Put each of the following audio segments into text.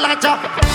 la chop.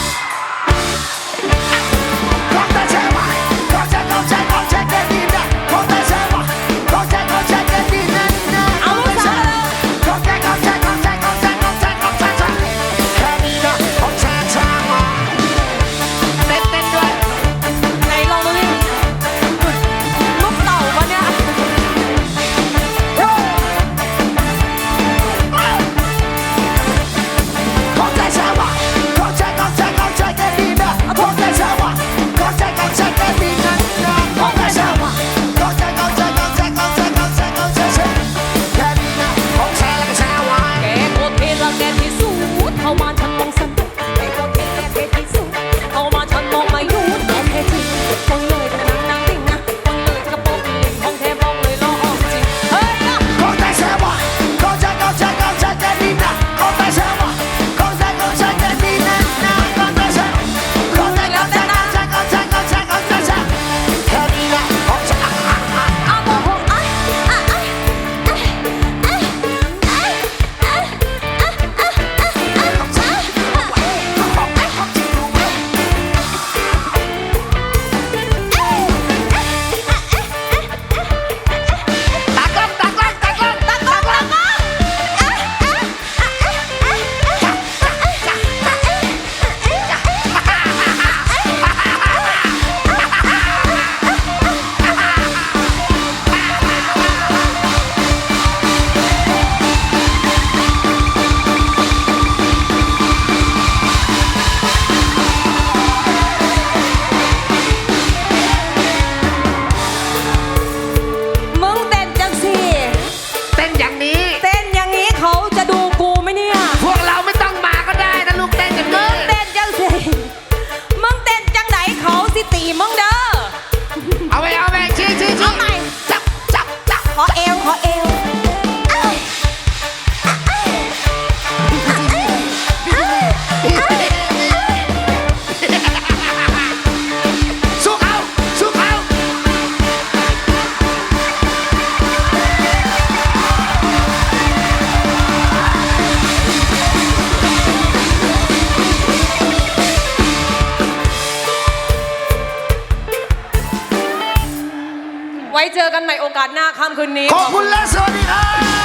I want ไว้เจอกันใหม่โอกาสหน้าค่ำคืนนี้ ขอบคุณและสวัสดีครับ